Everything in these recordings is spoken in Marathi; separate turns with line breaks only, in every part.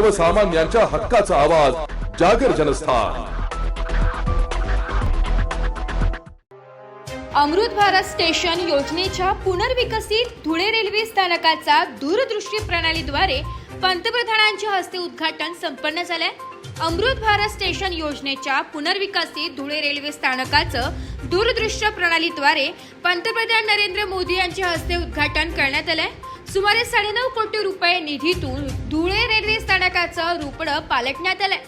सर्वसामान्यांच्या हक्काचा आवाज जागर जनस्थान.
अमृत भारत स्टेशन योजनेच्या पुनर्विकसित धुळे रेल्वे स्थानकाचा दूरदृष्टी प्रणालीद्वारे पंतप्रधानांच्या हस्ते उद्घाटन संपन्न झालंय. अमृत भारत स्टेशन योजनेच्या पुनर्विकसित धुळे रेल्वे स्थानकाचं दूरदृश्य प्रणालीद्वारे पंतप्रधान नरेंद्र मोदी यांच्या हस्ते उद्घाटन करण्यात आलंय. सुमारे साडेनऊ कोटी रुपये निधीतून धुळे रेल्वे स्थानकाचं रुपडं पालटण्यात आलंय.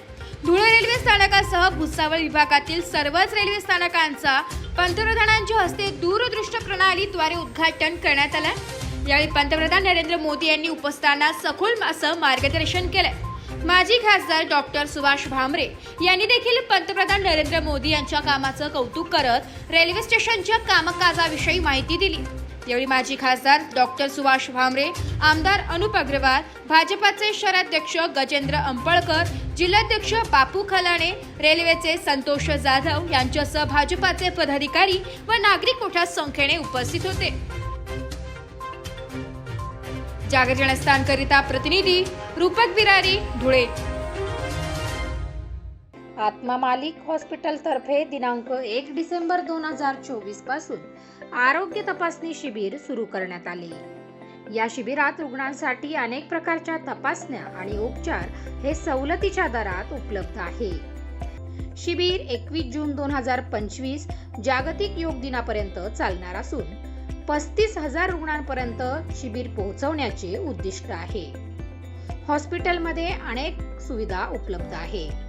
धुळे रेल्वे स्थानकासह भुसावळ विभागातील सर्वच रेल्वे स्थानकांचा पंतप्रधानांच्या हस्ते दूरदृश्य प्रणालीद्वारे उद्घाटन करण्यात आलं यावेळी पंतप्रधान नरेंद्र मोदी यांनी उपस्थानात सखोल असं मार्गदर्शन केलंय. माजी खासदार डॉक्टर सुभाष भामरे यांनी देखील पंतप्रधान नरेंद्र मोदी यांच्या कामाचं कौतुक करत रेल्वे स्टेशनच्या कामकाजाविषयी माहिती दिली. यावेळी माजी खासदार डॉक्टर सुभाष भामरे आमदार अनुप अग्रवाल भाजपाचे शहराध्यक्ष गजेंद्र अंपळकर जिल्हाध्यक्ष बापू खलाणे रेल्वेचे संतोष जाधव यांच्यासह भाजपाचे पदाधिकारी व नागरिक मोठ्या संख्येने उपस्थित होते. जागर जनस्थानकरिता प्रतिनिधी रूपक बिरारी धुळे.
आत्मा मालिक हॉस्पिटलतर्फे दिनांक एक डिसेंबर दोन हजार चोवीसपासून आरोग्य तपासणी शिबिर सुरू करण्यात आले. या शिबिरात रुग्णांसाठी अनेक प्रकारच्या तपासण्या आणि उपचार हे सवलतीच्या दरात उपलब्ध आहे. शिबिर एकवीस जून दोन हजार पंचवीस जागतिक योग दिनापर्यंत चालणार असून पस्तीस हजार रुग्णांपर्यंत शिबिर पोहोचवण्याचे उद्दिष्ट आहे. हॉस्पिटलमध्ये अनेक सुविधा उपलब्ध आहे.